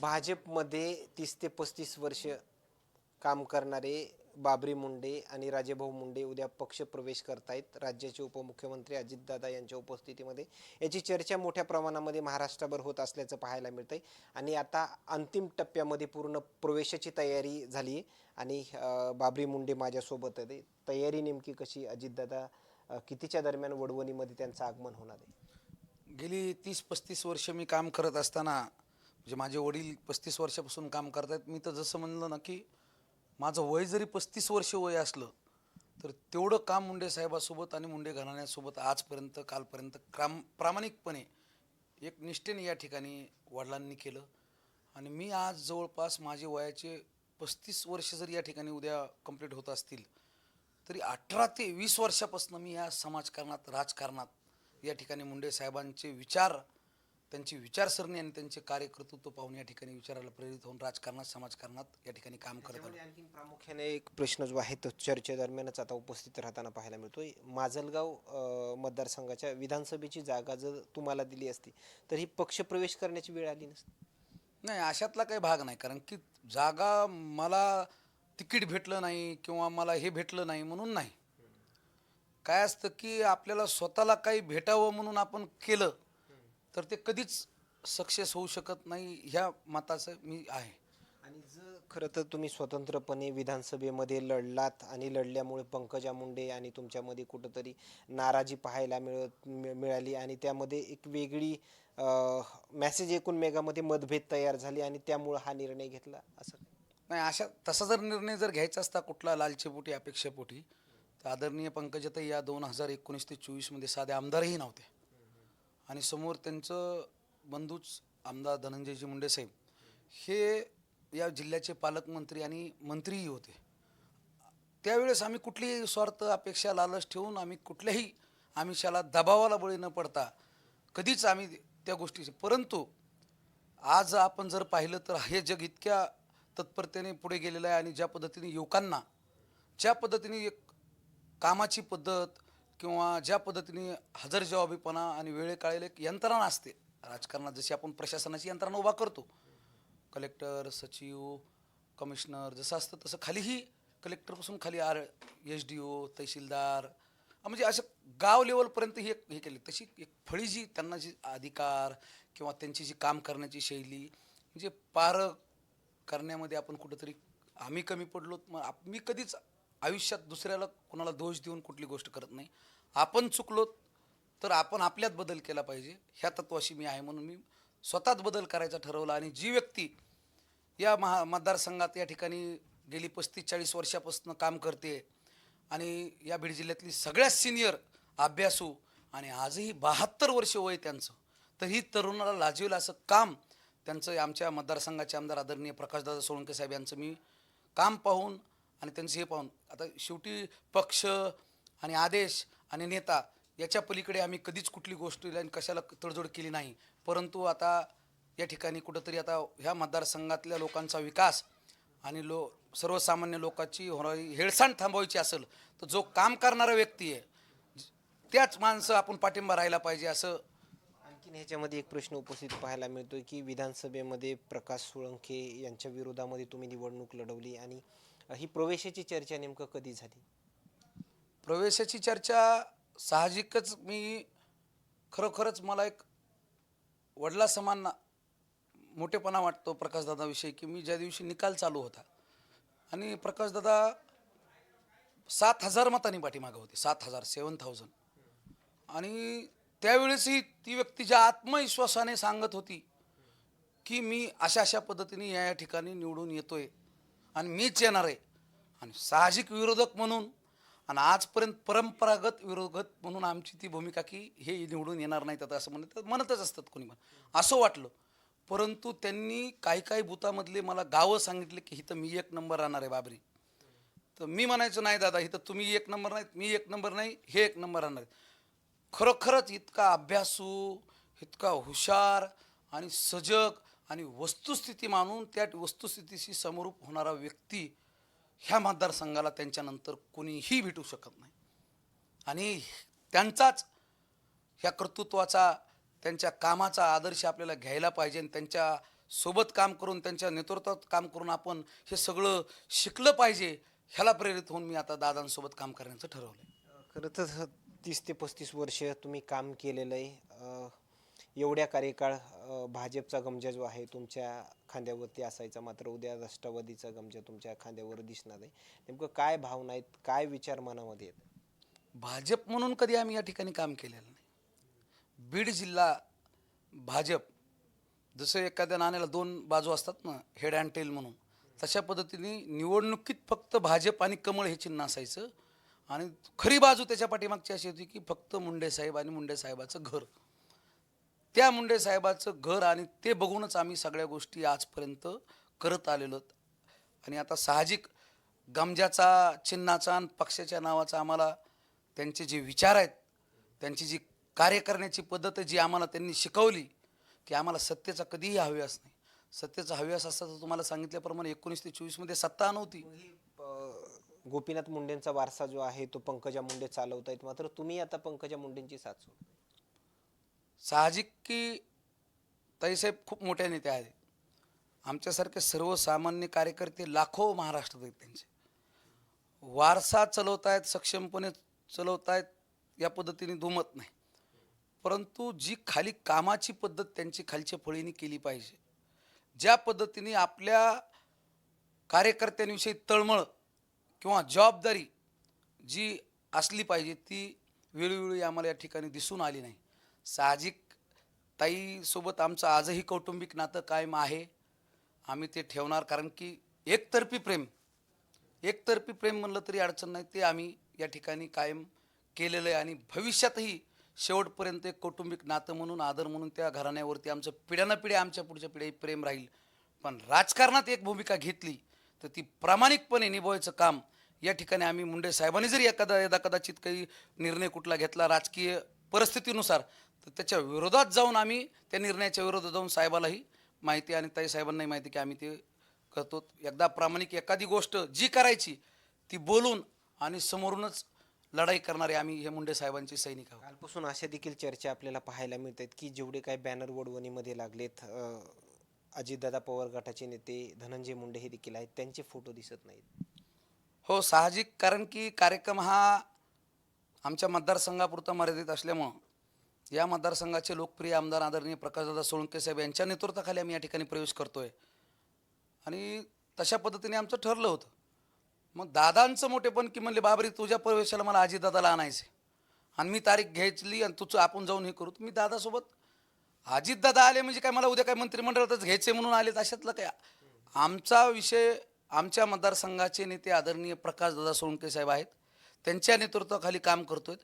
भाजपमध्ये तीस ते पस्तीस वर्ष काम करणारे बाबरी मुंडे आणि राजेभाऊ मुंडे उद्या पक्ष प्रवेश करतायत. राज्याचे उपमुख्यमंत्री अजितदादा यांच्या उपस्थितीमध्ये. याची चर्चा मोठ्या प्रमाणामध्ये महाराष्ट्राभर होत असल्याचं पाहायला मिळतंय. आणि आता अंतिम टप्प्यामध्ये पूर्ण प्रवेशाची तयारी झाली आहे आणि बाबरी मुंडे माझ्यासोबत आहे तयारी नेमकी कशी? अजितदादा कितीच्या दरम्यान वडवणीमध्ये त्यांचं आगमन होणार आहे? गेली तीस पस्तीस वर्ष मी काम करत असताना म्हणजे माझे वडील पस्तीस वर्षापासून काम करतायत. मी तर जसं म्हणलं ना की माझं वय जरी पस्तीस वर्ष वय असलं तर तेवढं काम मुंडे साहेबासोबत आणि मुंडे घराण्यासोबत आजपर्यंत कालपर्यंत क्राम प्रामाणिकपणे एक निष्ठेने या ठिकाणी वडिलांनी केलं. आणि मी आज जवळपास माझे वयाचे पस्तीस वर्ष जरी या ठिकाणी उद्या कंप्लीट होत असतील तरी अठरा ते वीस वर्षापासून मी या समाजकारणात राजकारणात या ठिकाणी मुंडे साहेबांचे विचार त्यांची विचारसरणी आणि त्यांचे कार्यकर्तृत्व पाहून या ठिकाणी विचाराला प्रेरित होऊन राजकारणात समाजकारणात या ठिकाणी काम करत आलो. आणखी प्रामुख्याने एक प्रश्न जो आहे तो चर्चेदरम्यानच आता उपस्थित राहताना पाहायला मिळतोय. माजलगाव मतदारसंघाच्या विधानसभेची जागा जर तुम्हाला दिली असती तर ही पक्षप्रवेश करण्याची वेळ आली नसती. नाही अशातला काही भाग नाही. कारण की जागा मला तिकीट भेटलं नाही किंवा मला हे भेटलं नाही म्हणून नाही. काय असतं की आपल्याला स्वतःला काही भेटावं म्हणून आपण केलं तर ते कधीच सक्सेस होऊ शकत नाही ह्या मताचं मी आहे. आणि जर खरं तर तुम्ही स्वतंत्रपणे विधानसभेमध्ये लढलात आणि लढल्यामुळे पंकजा मुंडे आणि तुमच्यामध्ये कुठंतरी नाराजी पाहायला मिळत मि- मिळाली आणि त्यामध्ये एक वेगळी मॅसेज एकूण मेगामध्ये मतभेद तयार झाले आणि त्यामुळं हा निर्णय घेतला असं नाही अशा तसा जर निर्णय जर घ्यायचा असता कुठला लालचेपोटी अपेक्षेपोटी तर आदरणीय पंकजाताई या दोन हजार एकोणीस ते चोवीसमध्ये साधे आमदारही नव्हते. आणि समोर त्यांचं बंधूच आमदार धनंजयजी मुंडे साहेब. हे या जिल्ह्याचे पालकमंत्री आणि मंत्रीही होते. त्यावेळेस आम्ही कुठलीही स्वार्थ अपेक्षा लालच ठेवून आम्ही कुठल्याही आमिषाला दबावाला बळी न पडता कधीच आम्ही त्या गोष्टीचे परंतु आज आपण जर पाहिलं तर हे जग इतक्या तत्परतेने पुढे गेलेलं आहे आणि ज्या पद्धतीने युवकांना ज्या पद्धतीने एक कामाची पद्धत किंवा ज्या पद्धतीने हजरजबाबीपणा आणि वेळेकाळेला एक यंत्रणा असते. राजकारणात जशी आपण प्रशासनाची यंत्रणा उभा करतो कलेक्टर सचिव कमिशनर जसं असतं तसं खालीही कलेक्टरपासून खाली आर एच डी ओ तहसीलदार म्हणजे असं गाव लेवलपर्यंत ही एक हे केले. तशी एक फळी जी त्यांना जी अधिकार किंवा त्यांची जी काम करण्याची शैली म्हणजे पार करण्यामध्ये आपण कुठंतरी आम्ही कमी पडलो मग मी कधीच आयुष्यात दुसऱ्याला कोणाला दोष देऊन कुठली गोष्ट करत नाही. आपण चुकलो तर आपण आपल्यात बदल केला पाहिजे. ह्या तत्वाशी मी आहे म्हणून मी स्वतःच बदल करायचा ठरवला आणि जी व्यक्ती या महा मतदारसंघात या ठिकाणी गेली पस्तीस चाळीस वर्षापासून काम करते आणि या बीड जिल्ह्यातली सगळ्यात सिनियर अभ्यासू आणि आजही बहात्तर वर्ष वय त्यांचं तर ही तरुणाला लाजवेल असं काम त्यांचं आमच्या मतदारसंघाचे आमदार आदरणीय प्रकाशदादा सोळंके साहेब यांचं मी काम पाहून आणि त्यांचं हे पाहून आता शेवटी पक्ष आणि आदेश आणि नेता याच्या पलीकडे आम्ही कधीच कुठली गोष्ट कशाला तडजोड केली नाही. परंतु आता या ठिकाणी कुठंतरी आता ह्या मतदारसंघातल्या लोकांचा विकास आणि लो सर्वसामान्य लोकांची होणारी हेळसांड थांबवायची असेल तर जो काम करणारा व्यक्ती आहे त्याच माणसं आपण पाठिंबा राहायला पाहिजे असं आणखीन ह्याच्यामध्ये एक प्रश्न उपस्थित पाहायला मिळतोय की विधानसभेमध्ये प्रकाश सोळंके यांच्या विरोधामध्ये तुम्ही निवडणूक लढवली आणि ही प्रवेशाची चर्चा नेमकं कधी झाली? प्रवेशाची चर्चा साहजिकच मी खरोखरच मला एक वडला समान मोठेपणा वाटतो प्रकाशदादाविषयी की मी ज्या दिवशी निकाल चालू होता आणि प्रकाशदादा सात हजार मतांनी पाठीमागं होते सात हजार सेवन थाउजंड आणि त्यावेळेसही ती व्यक्ती ज्या आत्मविश्वासाने सांगत होती की मी अशा अशा पद्धतीने या या ठिकाणी निवडून येतोय आणि मीच येणार आहे. आणि साहजिक विरोधक म्हणून आणि आजपर्यंत परंपरागत विरोधक म्हणून आमची ती भूमिका की हे निवडून येणार नाहीत आता असं म्हणत म्हणतच असतात कोणी पण. असं वाटलं. परंतु त्यांनी काही काही भूतामधले मला गावं सांगितले की इथं मी एक नंबर राहणार आहे बाबरी. तर मी म्हणायचो नाही दादा इथं तुम्ही एक नंबर नाहीत मी एक नंबर नाही हे एक नंबर राहणार खरोखरच इतका अभ्यासू इतका हुशार आणि सजग आणि वस्तुस्थिती मानून त्या वस्तुस्थितीशी समरूप होणारा व्यक्ती ह्या मतदारसंघाला त्यांच्यानंतर कोणीही भेटू शकत नाही. आणि त्यांचाच ह्या कर्तृत्वाचा त्यांच्या कामाचा आदर्श आपल्याला घ्यायला पाहिजे आणि त्यांच्यासोबत काम करून त्यांच्या नेतृत्वात काम करून आपण हे सगळं शिकलं पाहिजे ह्याला प्रेरित होऊन मी आता दादांसोबत काम करण्याचं ठरवलं खरं तर तीस ते पस्तीस वर्ष तुम्ही काम केलेलं आहे. एवढ्या कार्यकाळ भाजपचा गमजा जो आहे तुमच्या खांद्यावरती असायचा. मात्र उद्या राष्ट्रवादीचा गमजा तुमच्या खांद्यावर दिसणार आहे. नेमकं काय भावना आहेत? काय विचार मनामध्ये आहेत? भाजप म्हणून कधी आम्ही या ठिकाणी काम केलेलं नाही. बीड जिल्हा भाजप जसं एखाद्या नाण्याला दोन बाजू असतात ना हेड अँड टेल म्हणून तशा पद्धतीने निवडणुकीत फक्त भाजप आणि कमळ हे चिन्ह असायचं. आणि खरी बाजू त्याच्या पाठीमागची अशी होती की फक्त मुंडे साहेब आणि मुंडे साहेबाचं घर. त्या मुंडे साहेबाचं घर आणि ते बघूनच आम्ही सगळ्या गोष्टी आजपर्यंत करत आलेलो आहोत. आणि आता साहजिक गमजाचा चिन्हाचा आणि पक्षाच्या नावाचा आम्हाला त्यांचे जे विचार आहेत त्यांची जी कार्य करण्याची पद्धत जी आम्हाला त्यांनी शिकवली की आम्हाला सत्तेचा कधीही हव्यास नाही. सत्तेचा हव्यास असता तर तुम्हाला सांगितल्याप्रमाणे एकोणीस ते चोवीसमध्ये सत्ता नव्हती. गोपीनाथ मुंडेंचा वारसा जो आहे तो पंकजा मुंडे चालवत आहेत मात्र तुम्ही आता पंकजा मुंडेंची साथ साहजिक की ताईसाहेब खूप मोठ्या नेते आहेत. आमच्यासारखे सर्वसामान्य कार्यकर्ते लाखो महाराष्ट्रात आहेत त्यांचे. वारसा चलवतायत सक्षमपणे चलवतायत या पद्धतीने दुमत नाही. परंतु जी खाली कामाची पद्धत त्यांची खालच्या फळीने केली पाहिजे. ज्या पद्धतीने आपल्या कार्यकर्त्यांविषयी तळमळ किंवा जबाबदारी जी असली पाहिजे ती वेळोवेळी आम्हाला या ठिकाणी दिसून आली नाही. साहजिक ताईसोबत आमचं आजही कौटुंबिक नातं कायम आहे. आम्ही ते ठेवणार कारण की एकतर्फी प्रेम एकतर्फी प्रेम म्हणलं तरी अडचण नाही. ते आम्ही या ठिकाणी कायम केलेलं आहे आणि भविष्यातही शेवटपर्यंत एक कौटुंबिक नातं म्हणून आदर म्हणून त्या घराण्यावरती आमचं पिढ्यानं पिढ्या आमच्या पुढच्या पिढ्या प्रेम राहील. पण राजकारणात एक भूमिका घेतली तर ती प्रामाणिकपणे निभवायचं काम या ठिकाणी आम्ही मुंडे साहेबांनी जरी एखादा यदा कदाचित काही निर्णय कुठला घेतला राजकीय परिस्थितीनुसार तर त्याच्या विरोधात जाऊन आम्ही त्या निर्णयाच्या विरोधात जाऊन साहेबालाही माहिती आणि ताई साहेबांनाही माहिती की आम्ही ते करतो. एकदा प्रामाणिक एखादी गोष्ट जी करायची ती बोलून आणि समोरूनच लढाई करणारे आम्ही हे मुंडे साहेबांचे सैनिक आहोत. कालपासून अशा देखील चर्चा आपल्याला पाहायला मिळत आहेत की जेवढे काही बॅनर वडवणीमध्ये लागलेत अजितदादा पवार गटाचे नेते धनंजय मुंडे हे देखील आहेत त्यांचे फोटो दिसत नाहीत. हो साहजिक कारण की कार्यक्रम हा आमच्या मतदारसंघापुरतं मर्यादित असल्यामुळं या मतदारसंघाचे लोकप्रिय आमदार आदरणीय प्रकाशदादा सोळंके साहेब यांच्या नेतृत्वाखाली आम्ही या ठिकाणी प्रवेश करतो आहे आणि तशा पद्धतीने आमचं ठरलं होतं. मग दादांचं मोठेपण की म्हणले बाबरी तुझ्या प्रवेशाला मला आजीदादाला आणायचे आणि मी तारीख घ्यायची आणि तुझं आपण जाऊन हे करू. मी दादासोबत अजितदादा आले म्हणजे काय? मला उद्या काय मंत्रिमंडळातच घ्यायचे म्हणून आले अशातलं काय? आमचा विषय आमच्या मतदारसंघाचे नेते आदरणीय प्रकाशदादा सोळंके साहेब आहेत. त्यांच्या नेतृत्वाखाली काम करतोय.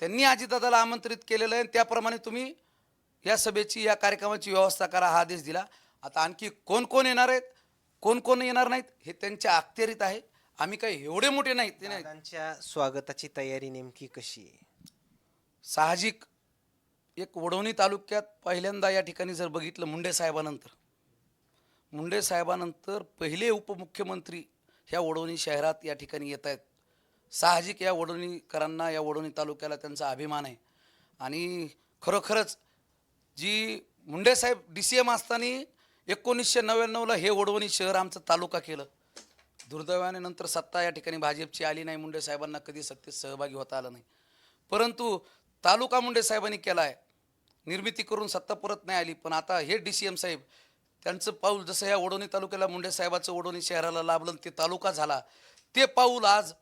त्यांनी अजितदादाला आमंत्रित केलेलं आहे. आणि त्याप्रमाणे तुम्ही या सभेची या कार्यक्रमाची व्यवस्था करा हा आदेश दिला. आता आणखी कोण कोण येणार आहेत? कोण कोण येणार नाहीत? हे त्यांच्या अखत्यारीत आहे. आम्ही काही एवढे मोठे नाहीत. ते नाही दादांच्या स्वागताची तयारी नेमकी कशी आहे? साहजिक एक वडवणी तालुक्यात पहिल्यांदा या ठिकाणी जर बघितलं मुंडे साहेबानंतर. मुंडे साहेबानंतर पहिले उपमुख्यमंत्री ह्या वडवणी शहरात या ठिकाणी येत आहेत. साहजिक या वडोणीकरांना या वडोणी तालुक्याला त्यांचा अभिमान आहे. आणि खरोखरच जी मुंडेसाहेब डी सी एम असताना एकोणीसशे नव्याण्णवला हे वडवणी शहर आमचं तालुका केलं. दुर्दैवाने नंतर सत्ता या ठिकाणी भाजपची आली नाही मुंडे साहेबांना कधी सत्तेत सहभागी होता आलं नाही. परंतु तालुका मुंडे साहेबांनी केला आहे निर्मिती करून सत्ता परत नाही आली पण आता हे डी सी एम साहेब त्यांचं पाऊल जसं या वडोणी तालुक्याला मुंडे साहेबाचं वडोणी शहराला लाभलं ते तालुका झाला ते पाऊल आज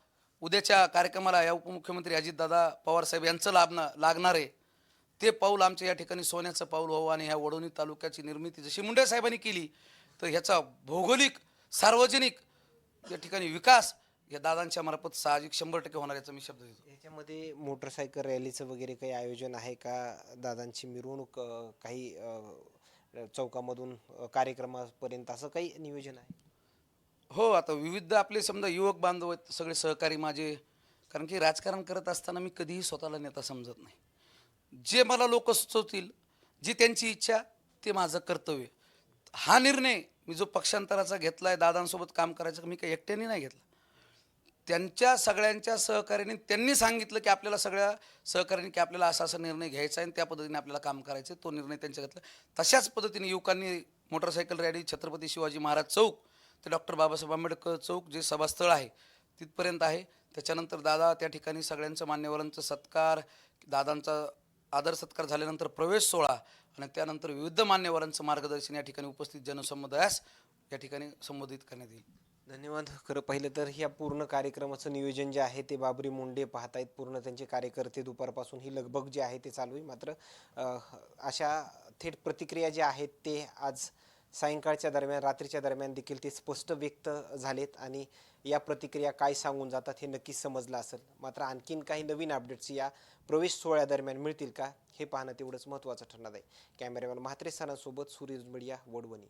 उद्याच्या कार्यक्रमाला या उपमुख्यमंत्री अजितदादा पवार साहेब यांचं लाभणं लागणार आहे. ते पाऊल आमच्या या ठिकाणी सोन्याचं पाऊल व्हावं आणि ह्या वडोणी तालुक्याची निर्मिती जशी मुंडे साहेबांनी केली तर ह्याचा भौगोलिक सार्वजनिक या ठिकाणी विकास या दादांच्या मार्फत साहजिक शंभर टक्के होणार याचा मी शब्द देतो. याच्यामध्ये मोटरसायकल रॅलीचं वगैरे काही आयोजन आहे का? दादांची मिरवणूक काही चौकामधून कार्यक्रमापर्यंत असं काही नियोजन आहे? हो आता विविध आपले समजा युवक बांधव आहेत सगळे सहकारी माझे कारण की राजकारण करत असताना मी कधीही स्वतःला नेता समजत नाही. जे मला लोक सुचवतील जी त्यांची इच्छा ते माझं कर्तव्य. हा निर्णय मी जो पक्षांतराचा घेतला आहे दादांसोबत काम करायचं मी काही एकट्याने नाही घेतला. त्यांच्या सगळ्यांच्या सहकार्याने त्यांनी सांगितलं की आपल्याला सगळ्या सहकार्याने की आपल्याला असा असा निर्णय घ्यायचा आहे आणि त्या पद्धतीने आपल्याला काम करायचं आहे. तो निर्णय त्यांच्या घेतला. तशाच पद्धतीने युवकांनी मोटरसायकल रॅली छत्रपती शिवाजी महाराज चौक ते डॉक्टर बाबासाहेब आंबेडकर चौक जे सभास्थळ आहे तिथपर्यंत आहे. त्याच्यानंतर दादा त्या ठिकाणी सगळ्यांचं मान्यवरांचं सत्कार दादांचा आदर सत्कार झाल्यानंतर प्रवेश सोहळा आणि त्यानंतर विविध मान्यवरांचं मार्गदर्शन या ठिकाणी उपस्थित जनसमुदायास या ठिकाणी संबोधित करण्यात येईल. धन्यवाद. खरं पाहिलं तर ह्या पूर्ण कार्यक्रमाचं नियोजन जे आहे ते बाबरी मुंडे पाहतायत. पूर्ण त्यांचे कार्यकर्ते दुपारपासून ही लगबग जी आहे ते चालू आहे. मात्र अशा थेट प्रतिक्रिया ज्या आहेत ते आज सायंकाळच्या दरम्यान रात्रीच्या दरम्यान देखील ते स्पष्ट व्यक्त झालेत आणि या प्रतिक्रिया काय सांगून जातात हे नक्कीच समजलं असेल. मात्र आणखीन काही नवीन अपडेट्स या प्रवेश सोहळ्यादरम्यान मिळतील का हे पाहणं तेवढंच महत्त्वाचं ठरणार आहे. कॅमेरामॅन म्हात्रे सणासोबत सूर्य मीडिया वडवणी.